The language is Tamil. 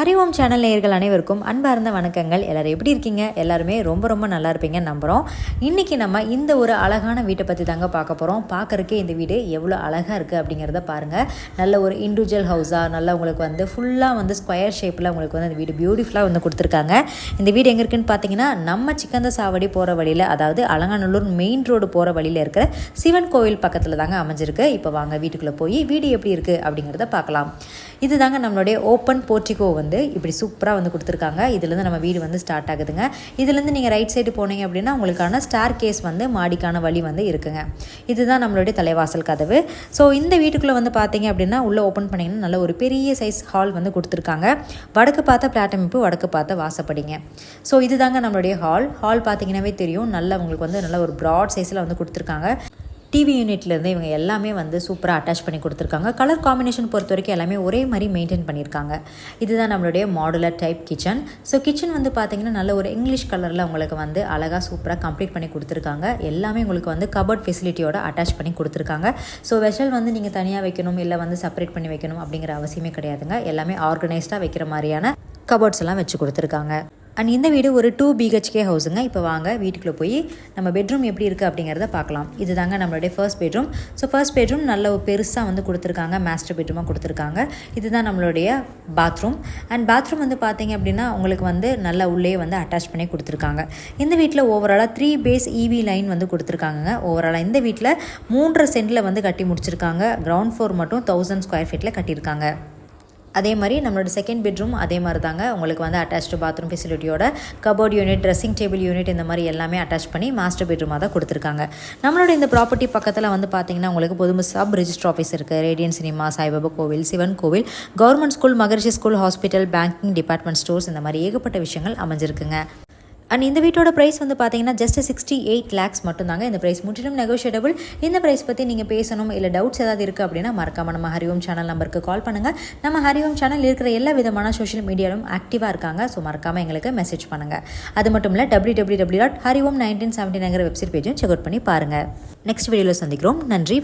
ஹரிஓம் சேனல் நேயர்கள் அனைவருக்கும் அன்பார்ந்த வணக்கங்கள். எல்லோரும் எப்படி இருக்கீங்க? எல்லாருமே ரொம்ப ரொம்ப நல்லா இருப்பீங்கன்னு நம்புகிறோம் இன்றைக்கி நம்ம இந்த ஒரு அழகான வீட்டை பற்றி தாங்க பார்க்க போகிறோம் பார்க்கறக்கே இந்த வீடு எவ்வளோ அழகாக இருக்குது அப்படிங்கிறத பாருங்கள் நல்ல ஒரு இண்டிவிஜுவல் ஹவுஸாக நல்லா உங்களுக்கு வந்து ஃபுல்லாக வந்து ஸ்கொயர் ஷேப்பில் உங்களுக்கு வந்து அந்த வீடு பியூட்டிஃபுல்லாக வந்து கொடுத்துருக்காங்க. இந்த வீடு எங்கே இருக்குன்னு பார்த்தீங்கன்னா நம்ம சிக்கந்த சாவடி போகிற வழியில் அதாவது அலங்காநல்லூர் மெயின் ரோடு போகிற வழியில் இருக்கிற சிவன் கோவில் பக்கத்தில் தாங்க அமைஞ்சிருக்கு. இப்போ வாங்க வீட்டுக்குள்ளே போய் வீடு எப்படி இருக்குது அப்படிங்கிறத பார்க்கலாம். இது தாங்க நம்மளுடைய ஓப்பன் போர்ட்டிகோ வந்து இப்படி சூப்பராக வந்து கொடுத்துருக்காங்க. இதுலேருந்து நம்ம வீடு வந்து ஸ்டார்ட் ஆகுதுங்க. இதுலேருந்து நீங்கள் ரைட் சைடு போனீங்க அப்படின்னா உங்களுக்கான ஸ்டார் கேஸ் வந்து மாடிக்கான வழி வந்து இருக்குங்க. இதுதான் நம்மளுடைய தலைவாசல் கதவு. ஸோ இந்த வீட்டுக்குள்ளே வந்து பார்த்தீங்க அப்படின்னா உள்ளே ஓப்பன் பண்ணிங்கன்னா நல்ல ஒரு பெரிய சைஸ் ஹால் வந்து கொடுத்துருக்காங்க. வடக்கு பார்த்த பிளாட்டமைப்பு வடக்கு பார்த்த வாசப்படிங்க. ஸோ இதுதாங்க நம்மளுடைய ஹால் ஹால் பார்த்தீங்கன்னாவே தெரியும். நல்ல உங்களுக்கு வந்து நல்ல ஒரு ப்ராட் சைஸில் வந்து கொடுத்துருக்காங்க. டிவி யூனிட்லேருந்து இவங்க எல்லாமே வந்து சூப்பராக அட்டாச் பண்ணி கொடுத்துருக்காங்க. கலர் காம்பினேஷன் பொறுத்த வரைக்கும் எல்லாமே ஒரே மாதிரி மெயின்டைன் பண்ணியிருக்காங்க. இதுதான் நம்மளுடைய modular type kitchen so kitchen வந்து பார்த்தீங்கன்னா நல்ல ஒரு இங்கிலீஷ் கலரில் உங்களுக்கு வந்து அழகாக சூப்பராக கம்ப்ளீட் பண்ணி கொடுத்துருக்காங்க. எல்லாமே உங்களுக்கு வந்து கபோர்ட் ஃபெசிலிட்டியோட அட்டாச் பண்ணி கொடுத்துருக்காங்க. ஸோ வெஷல் வந்து நீங்கள் தனியாக வைக்கணும் இல்லை வந்து செப்பரேட் பண்ணி வைக்கணும் அப்படிங்கிற அவசியமே கிடையாதுங்க. எல்லாமே ஆர்கனைஸ்டாக வைக்கிற மாதிரியான கபோர்ட்ஸ் எல்லாம் வச்சு கொடுத்துருக்காங்க. அண்ட் இந்த வீடு ஒரு டூ பிஹெச்கே ஹவுஸுங்க இப்போ வாங்க வீட்டுக்குள்ளே போய் நம்ம பெட்ரூம் எப்படி இருக்குது அப்படிங்கிறத பார்க்கலாம். இது தாங்க நம்மளுடைய first bedroom so first bedroom நல்ல ஒரு பெருசாக வந்து கொடுத்துருக்காங்க. மாஸ்டர் பெட்ரூமாக கொடுத்துருக்காங்க. இதுதான் நம்மளுடைய பாத்ரூம் அண்ட் பாத்ரூம் வந்து பார்த்தீங்க அப்படின்னா உங்களுக்கு வந்து நல்ல உள்ளே வந்து அட்டாச் பண்ணி கொடுத்துருக்காங்க. இந்த வீட்டில் ஓவராலாக த்ரீ பேஸ் இவி லைன் வந்து கொடுத்துருக்காங்க ஓவராலாக இந்த வீட்டில் மூன்றரை சென்டில் வந்து கட்டி முடிச்சிருக்காங்க. கிரவுண்ட் ஃப்ளோர் மட்டும் தௌசண்ட் ஸ்கொயர் ஃபீட்டில் கட்டியிருக்காங்க. அதே மாதிரி நம்மளோட செகண்ட் பெட்ரூம் அதே மாதிரி தாங்க உங்களுக்கு வந்து attached bathroom ஃபெசிலிட்டியோட cupboard unit dressing table unit இந்த மாதிரி எல்லாமே அட்டாச் பண்ணி மாஸ்டர் பெட்ரூமாக தான் கொடுத்துருக்காங்க. நம்மளோட இந்த ப்ராப்பர்ட்டி பக்கத்தில் வந்து பார்த்தீங்கன்னா உங்களுக்கு பொதுமை சப் ரிஜிஸ்டர் ஆஃபீஸ் இருக்குது ரேடியன் சினிமா சாய்பாபா கோவில் சிவன் கோவில் government school Maharishi school hospital banking department stores இந்த மாதிரி ஏகப்பட்ட விஷயங்கள் அமைஞ்சிருக்குங்க. அண்ட் இந்த வீட்டோட ப்ரைஸ் வந்து பார்த்தீங்கன்னா ஜஸ்ட் சிக்ஸ்டி எயிட் லேக்ஸ் மட்டும்தாங்க இந்த ப்ரைஸ் முற்றிலும் நெகோஷியபிள் இந்த ப்ரைஸ் பற்றி நீங்கள் பேசணும் இல்லை டவுட்ஸ் ஏதாவது இருக்குது அப்படின்னா மறக்காம நம்ம ஹரிஓம் சேனல் நம்பருக்கு கால் பண்ணுங்கள் நம்ம ஹரிஓம் சேனல் இருக்கிற எல்லா விதமான சோஷியல் மீடியாலும் ஆக்டிவாக இருக்காங்க. ஸோ மறக்காமல் எங்களுக்கு மெசேஜ் பண்ணுங்கள் அது மட்டும் இல்லை W W W dot Hariom nineteen செவன்டீன்ங்கிற website பேஜும் செக் அவுட் பண்ணி பாருங்கள் நெக்ஸ்ட் வீடியோவில் சந்திக்கிறோம். நன்றி